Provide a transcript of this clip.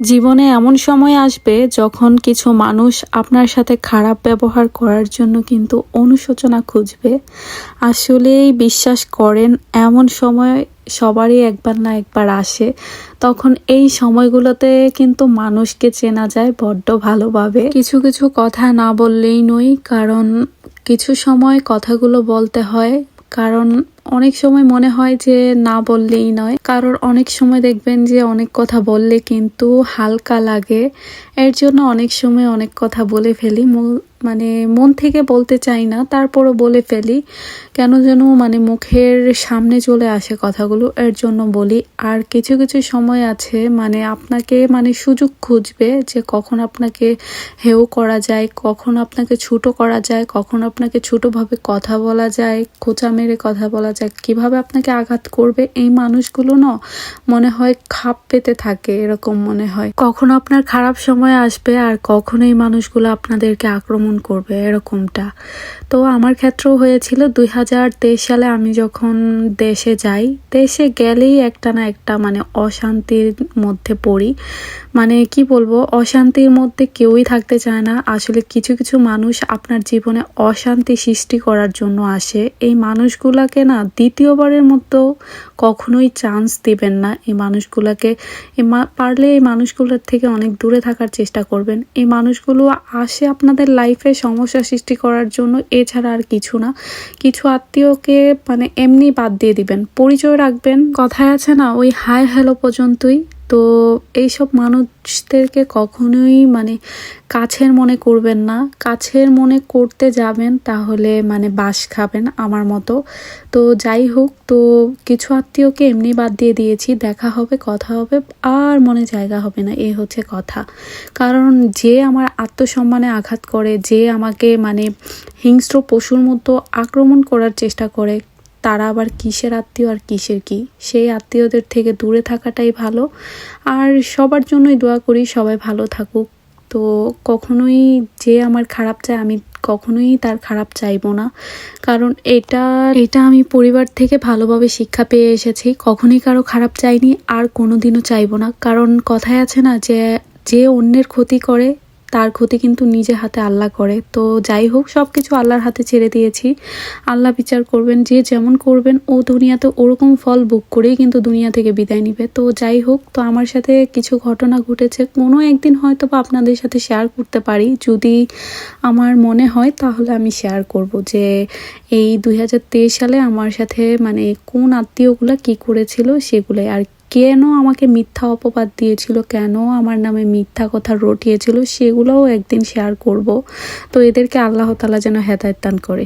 জীবনে এমন সময় আসবে যখন কিছু মানুষ আপনার সাথে খারাপ ব্যবহার করার জন্য কিন্তু অনুশোচনা খুঁজবে। আসলেই বিশ্বাস করেন, এমন সময় সবারই একবার না একবার আসে। তখন এই সময়গুলোতে কিন্তু মানুষকে চেনা যায় বড্ড ভালোভাবে। কিছু কিছু কথা না বললেই নই, কারণ কিছু সময় কথাগুলো বলতে হয় কারণ অনেক সময় মনে হয় যে না বললেই নয়। কারোর অনেক সময় দেখবেন যে অনেক কথা বললে কিন্তু হালকা লাগে। এর জন্য অনেক সময় অনেক কথা বলে ফেলি। মূল- মানে মন থেকে বলতে চাই না, তারপরও বলে ফেলি, কেন যেন মানে মুখের সামনে চলে আসে কথাগুলো। এর জন্য বলি, আর কিছু কিছু সময় আছে মানে আপনাকে মানে সুযোগ খুঁজবে যে কখন আপনাকে হেও করা যায়, কখন আপনাকে ছোট করা যায়, কখন আপনাকে ছোটোভাবে কথা বলা যায়, খোঁচা মেরে কথা বলা যায়, কীভাবে আপনাকে আঘাত করবে, এই মানুষগুলো না মনে হয় খাপ পেতে থাকে, এরকম মনে হয়। কখনো আপনার খারাপ সময় আসবে, আর কখন এই মানুষগুলো আপনাদেরকে আক্রমণ করবে এরকমটা। তো আমার ক্ষেত্রেও হয়েছিল, দুই হাজার তেইশ সালে আমি যখন দেশে যাই, দেশে গেলেই একটা না একটা মানে অশান্তির মধ্যে পড়ি। মানে কি বলব, অশান্তির মধ্যে কেউই থাকতে চায় না। আসলে কিছু কিছু মানুষ আপনার জীবনে অশান্তি সৃষ্টি করার জন্য আসে। এই মানুষগুলাকে না দ্বিতীয়বারের মতো কখনোই চান্স দিবেন না। এই মানুষগুলাকে পারলে এই মানুষগুলোর থেকে অনেক দূরে থাকার চেষ্টা করবেন। এই মানুষগুলো আসে আপনাদের লাইফে সমস্যা সৃষ্টি করার জন্য এছাড়া আর কিছু না। কিছু আত্মীয়কে মানে এমনি বাদ দিয়ে দিবেন। পরিচয় রাখবেন। কথায় আছে না, ওই হাই হ্যালো পর্যন্তই। তো এইসব মানুষদেরকে কখনোই মানে কাছের মনে করবেন না। কাছের মনে করতে যাবেন তাহলে মানে বাস খাবেন আমার মতো। তো যাই হোক, তো কিছু আত্মীয়কে এমনি বাদ দিয়ে দিয়েছি, দেখা হবে, কথা হবে, আর মনে জায়গা হবে না, এ হচ্ছে কথা। কারণ যে আমার আত্মসম্মানে আঘাত করে, যে আমাকে মানে হিংস্র পশুর মতো আক্রমণ করার চেষ্টা করে তারা আবার কিসের আত্মীয় আর কিসের কি? সেই আত্মীয়দের থেকে দূরে থাকাটাই ভালো। আর সবার জন্যই দোয়া করি সবাই ভালো থাকুক। তো কখনোই যে আমার খারাপ চায়, আমি কখনোই তার খারাপ চাইব না। কারণ এটা এটা আমি পরিবার থেকে ভালোভাবে শিক্ষা পেয়ে এসেছি। কখনোই কারও খারাপ চাইনি, আর কোনোদিনও চাইব না। কারণ কথায় আছে না যে যে অন্যের ক্ষতি করে তার ক্ষতি কিন্তু নিজে হাতে আল্লাহ করে। তো যাই হোক সব কিছু আল্লাহর হাতে ছেড়ে দিয়েছি। আল্লাহ বিচার করবেন, যে যেমন করবেন, ও দুনিয়াতে ওরকম ফল বুক করেই কিন্তু দুনিয়া থেকে বিদায় নিবে। তো যাই হোক, তো আমার সাথে কিছু ঘটনা ঘটেছে। কোনো একদিন হয়তো বা আপনাদের সাথে শেয়ার করতে পারি। যদি আমার মনে হয়, তাহলে আমি শেয়ার করব যে এই দুই হাজার তেইশ সালে আমার সাথে মানে কোন আত্মীয়গুলো কি করেছিল, সেগুলোই আর কেন আমাকে মিথ্যা অপবাদ দিয়েছিল? কেন আমার নামে মিথ্যা কথা রটিয়েছিল? সেগুলোও একদিন শেয়ার করব। তো এদেরকে আল্লাহ তালা যেন হেদায়ত দান করে।